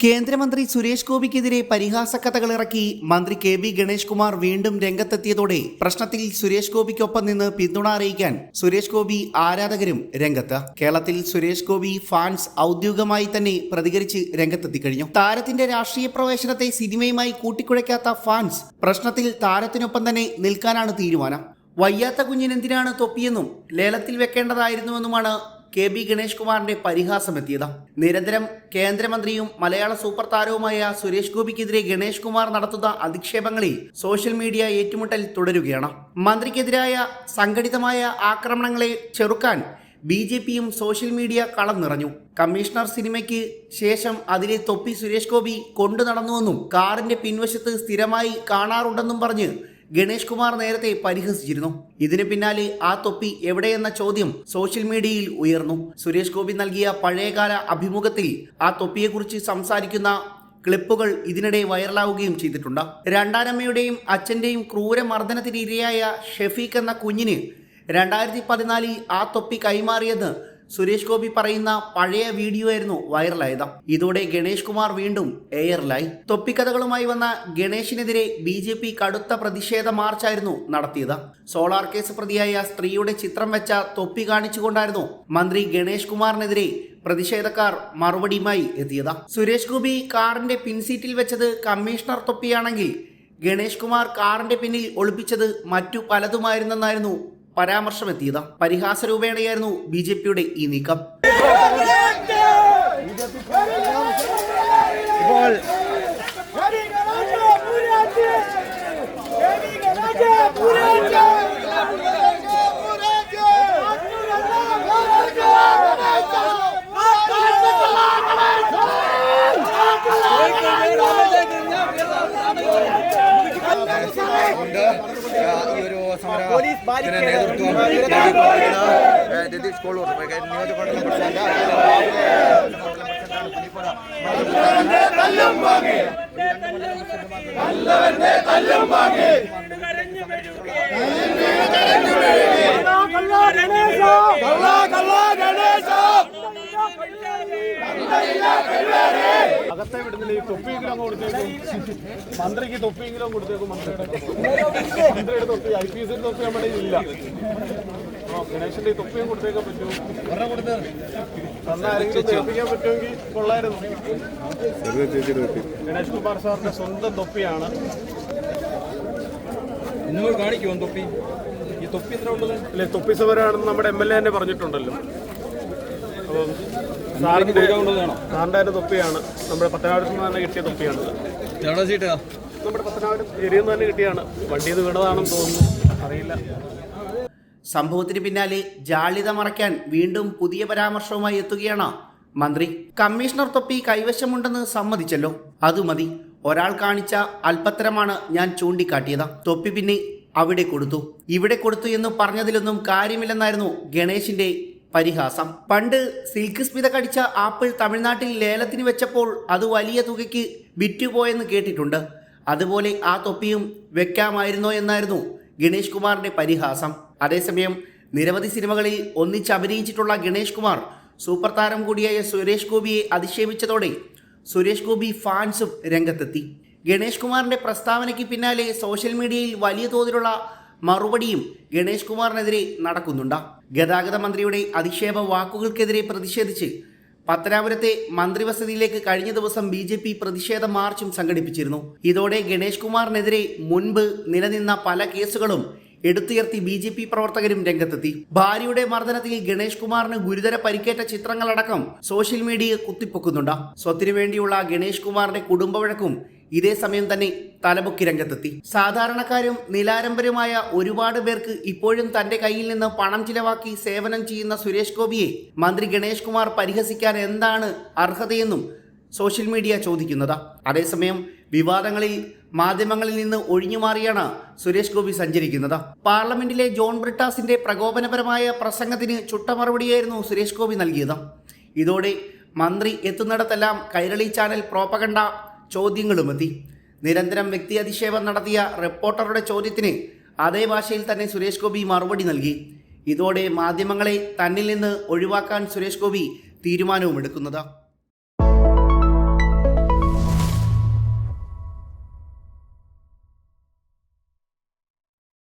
കേന്ദ്രമന്ത്രി സുരേഷ് ഗോപിക്കെതിരെ പരിഹാസ കഥകൾ ഇറക്കി മന്ത്രി കെ ബി ഗണേഷ് കുമാർ വീണ്ടും രംഗത്തെത്തിയതോടെ പ്രശ്നത്തിൽ സുരേഷ് ഗോപിക്കൊപ്പം നിന്ന് പിന്തുണ അറിയിക്കാൻ സുരേഷ് ഗോപി ആരാധകരും രംഗത്ത്. കേരളത്തിൽ സുരേഷ് ഗോപി ഫാൻസ് ഔദ്യോഗികമായി തന്നെ പ്രതികരിച്ച് രംഗത്തെത്തി കഴിഞ്ഞു താരത്തിന്റെ രാഷ്ട്രീയ പ്രവേശനത്തെ സിനിമയുമായി കൂട്ടിക്കുഴയ്ക്കാത്ത ഫാൻസ് പ്രശ്നത്തിൽ താരത്തിനൊപ്പം തന്നെ നിൽക്കാനാണ് തീരുമാനം. വയ്യാത്ത കുഞ്ഞിനെന്തിനാണ് തൊപ്പിയെന്നും ലേലത്തിൽ വെക്കേണ്ടതായിരുന്നുവെന്നുമാണ് കെ ബി ഗണേഷ് കുമാറിന്റെ പരിഹാസം എത്തിയത്. നിരന്തരം കേന്ദ്രമന്ത്രിയും മലയാള സൂപ്പർ താരവുമായ സുരേഷ് ഗോപിക്കെതിരെ ഗണേഷ് കുമാർ നടത്തുന്ന അധിക്ഷേപങ്ങളിൽ സോഷ്യൽ മീഡിയ ഏറ്റുമുട്ടൽ തുടരുകയാണ്. മന്ത്രിക്കെതിരായ സംഘടിതമായ ആക്രമണങ്ങളെ ചെറുക്കാൻ ബി ജെ പിയും സോഷ്യൽ മീഡിയ കളം നിറഞ്ഞു. കമ്മീഷണർ സിനിമയ്ക്ക് ശേഷം അതിലെ തൊപ്പി സുരേഷ് ഗോപി കൊണ്ടു നടന്നുവെന്നും കാറിന്റെ പിൻവശത്ത് സ്ഥിരമായി കാണാറുണ്ടെന്നും പറഞ്ഞ് ഗണേഷ് കുമാർ നേരത്തെ പരിഹസിച്ചിരുന്നു. ഇതിന് പിന്നാലെ ആ തൊപ്പി എവിടെയെന്ന ചോദ്യം സോഷ്യൽ മീഡിയയിൽ ഉയർന്നു. സുരേഷ് ഗോപി നൽകിയ പഴയകാല അഭിമുഖത്തിൽ ആ തൊപ്പിയെക്കുറിച്ച് സംസാരിക്കുന്ന ക്ലിപ്പുകൾ ഇതിനിടെ വൈറലാവുകയും ചെയ്തിട്ടുണ്ട്. രണ്ടാനമ്മയുടെയും അച്ഛന്റെയും ക്രൂരമർദ്ദനത്തിന് ഇരയായ ഷെഫീഖ് എന്ന കുഞ്ഞിന് രണ്ടായിരത്തി പതിനാലിൽ ആ തൊപ്പി കൈമാറിയത് സുരേഷ് ഗോപി പറയുന്ന പഴയ വീഡിയോ ആയിരുന്നു വൈറലായത്. ഇതോടെ ഗണേഷ് കുമാർ വീണ്ടും എയറിലായി. തൊപ്പിക്കഥകളുമായി വന്ന ഗണേഷിനെതിരെ ബി ജെ പി കടുത്ത പ്രതിഷേധ മാർച്ചായിരുന്നു നടത്തിയത്. സോളാർ കേസ് പ്രതിയായ സ്ത്രീയുടെ ചിത്രം വെച്ച തൊപ്പി കാണിച്ചുകൊണ്ടായിരുന്നു മന്ത്രി ഗണേഷ് കുമാറിനെതിരെ പ്രതിഷേധക്കാർ മറുപടിയുമായി എത്തിയത്. സുരേഷ് ഗോപി കാറിന്റെ പിൻസീറ്റിൽ വെച്ചത് കമ്മീഷണർ തൊപ്പിയാണെങ്കിൽ ഗണേഷ് കുമാർ കാറിന്റെ പിന്നിൽ ഒളിപ്പിച്ചത് മറ്റു പലതുമായിരുന്നെന്നായിരുന്നു പരാമർശമെത്തിയത് പരിഹാസ രൂപേണയായിരുന്നു ബി ജെ പിയുടെ ഈ നീക്കം. ഉണ്ട് ഈ ഒരു സമരത്തിന് നേതൃത്വം രതീഷ് കോളൂർ നിയോജകമണ്ഡലം പ്രസിഡന്റ് അകത്തെ വിടുന്നില്ല. ഈ തൊപ്പിയെങ്കിലും അങ്ങ് കൊടുത്തേക്കും. മന്ത്രിക്ക് തൊപ്പിയെങ്കിലും കൊടുത്തേക്കും മന്ത്രി. മന്ത്രിയുടെ തൊപ്പി ഐ പി എസിന്റെ തൊപ്പി നമ്മുടെ ഇല്ല. അപ്പൊ ഗണേശന്റെ ഈ തൊപ്പിയും കൊടുത്തേക്കാൻ പറ്റുമോ തന്നാരെങ്കിലും തേപ്പിക്കാൻ പറ്റുമെങ്കിൽ കൊള്ളായിരുന്നു. ഗണേഷ് കുമാർ സാറിന്റെ സ്വന്തം തൊപ്പിയാണ്. നിങ്ങൾ കാണിക്കുമോ തൊപ്പി? ഈ തൊപ്പി എത്ര ഉള്ളത്? അല്ലെ തൊപ്പി സമരമാണെന്ന് നമ്മുടെ എം എൽ എ തന്നെ പറഞ്ഞിട്ടുണ്ടല്ലോ. അപ്പം സാറിന്റെ സാറിന്റെ തന്നെ തൊപ്പിയാണ്. നമ്മുടെ പത്തനാപുരത്ത് നിന്ന് തന്നെ കിട്ടിയ തൊപ്പിയാണ്. നമ്മുടെ പത്തനാപുരം ഏരിയയിൽ നിന്ന് തന്നെ കിട്ടിയാണ്. വണ്ടിയിൽ നിന്ന് വീണതാണെന്ന് തോന്നുന്നു. അറിയില്ല. സംഭവത്തിന് പിന്നാലെ ജാള്യത മറയ്ക്കാൻ വീണ്ടും പുതിയ പരാമർശവുമായി എത്തുകയാണ് മന്ത്രി. കമ്മീഷണർ തൊപ്പി കൈവശമുണ്ടെന്ന് സമ്മതിച്ചല്ലോ. അത് മതി. ഒരാൾ കാണിച്ച അല്പത്തരമാണ് ഞാൻ ചൂണ്ടിക്കാട്ടിയത്. തൊപ്പി പിന്നെ അവിടെ കൊടുത്തു. ഇവിടെ കൊടുത്തു എന്ന് പറഞ്ഞതിലൊന്നും കാര്യമില്ലെന്നായിരുന്നു ഗണേശിന്റെ പരിഹാസം. പണ്ട് സിൽക്ക് സ്മിത കടിച്ച ആപ്പിൾ തമിഴ്നാട്ടിൽ ലേലത്തിന് വെച്ചപ്പോൾ അത് വലിയ തുകയ്ക്ക് വിറ്റുപോയെന്ന് കേട്ടിട്ടുണ്ട്. അതുപോലെ ആ തൊപ്പിയും വെക്കാമായിരുന്നോ എന്നായിരുന്നു ഗണേഷ് കുമാറിന്റെ പരിഹാസം. അതേസമയം നിരവധി സിനിമകളിൽ ഒന്നിച്ച് അഭിനയിച്ചിട്ടുള്ള ഗണേഷ് കുമാർ സൂപ്പർ താരം കൂടിയായ സുരേഷ് ഗോപിയെ അധിക്ഷേപിച്ചതോടെ സുരേഷ് ഗോപി ഫാൻസും രംഗത്തെത്തി. ഗണേഷ് കുമാറിന്റെ പ്രസ്താവനയ്ക്ക് പിന്നാലെ സോഷ്യൽ മീഡിയയിൽ വലിയ തോതിലുള്ള മറുപടിയും ഗണേഷ് കുമാറിനെതിരെ നടക്കുന്നുണ്ട്. ഗതാഗത മന്ത്രിയുടെ അധിക്ഷേപ വാക്കുകൾക്കെതിരെ പ്രതിഷേധിച്ച് പത്തനാപുരത്തെ മന്ത്രിവസതിയിലേക്ക് കഴിഞ്ഞ ദിവസം ബി ജെ പി പ്രതിഷേധ മാർച്ചും സംഘടിപ്പിച്ചിരുന്നു. ഇതോടെ ഗണേഷ് കുമാറിനെതിരെ മുൻപ് നിലനിന്ന പല കേസുകളും എടുത്തുയർത്തി ബി ജെ പി പ്രവർത്തകരും രംഗത്തെത്തി. ഭാര്യയുടെ മർദ്ദനത്തിൽ ഗണേഷ് കുമാറിന് ഗുരുതര പരിക്കേറ്റ ചിത്രങ്ങളടക്കം സോഷ്യൽ മീഡിയ കുത്തിപ്പൊക്കുന്നുണ്ട്. സ്വത്തിനു വേണ്ടിയുള്ള ഗണേഷ് കുമാറിന്റെ കുടുംബവഴക്കും ഇതേ സമയം തന്നെ തലമുക്കി രംഗത്തെത്തി. സാധാരണക്കാരും നിലാരംബരുമായ ഒരുപാട് പേർക്ക് ഇപ്പോഴും തന്റെ കയ്യിൽ നിന്ന് പണം ചിലവാക്കി സേവനം ചെയ്യുന്ന സുരേഷ് ഗോപിയെ മന്ത്രി ഗണേഷ് കുമാർ പരിഹസിക്കാൻ എന്താണ് അർഹതയെന്നും സോഷ്യൽ മീഡിയ ചോദിക്കുന്നത്. അതേസമയം വിവാദങ്ങളിൽ മാധ്യമങ്ങളിൽ നിന്ന് ഒഴിഞ്ഞുമാറിയാണ് സുരേഷ് ഗോപി സഞ്ചരിക്കുന്നത്. പാർലമെന്റിലെ ജോൺ ബ്രിട്ടാസിന്റെ പ്രകോപനപരമായ പ്രസംഗത്തിന് ചുട്ട മറുപടിയായിരുന്നു സുരേഷ് ഗോപി നൽകിയത്. ഇതോടെ മന്ത്രി എത്തുന്നിടത്തെല്ലാം കൈരളി ചാനൽ പ്രോപ്പകണ്ട ചോദ്യങ്ങളുമെത്തി നിരന്തരം വ്യക്തി അധിക്ഷേപം നടത്തിയ റിപ്പോർട്ടറുടെ ചോദ്യത്തിന് അതേ ഭാഷയിൽ തന്നെ സുരേഷ് ഗോപി മറുപടി നൽകി. ഇതോടെ മാധ്യമങ്ങളെ തന്നിൽ നിന്ന് ഒഴിവാക്കാൻ സുരേഷ് ഗോപി തീരുമാനവും എടുക്കുന്നത്.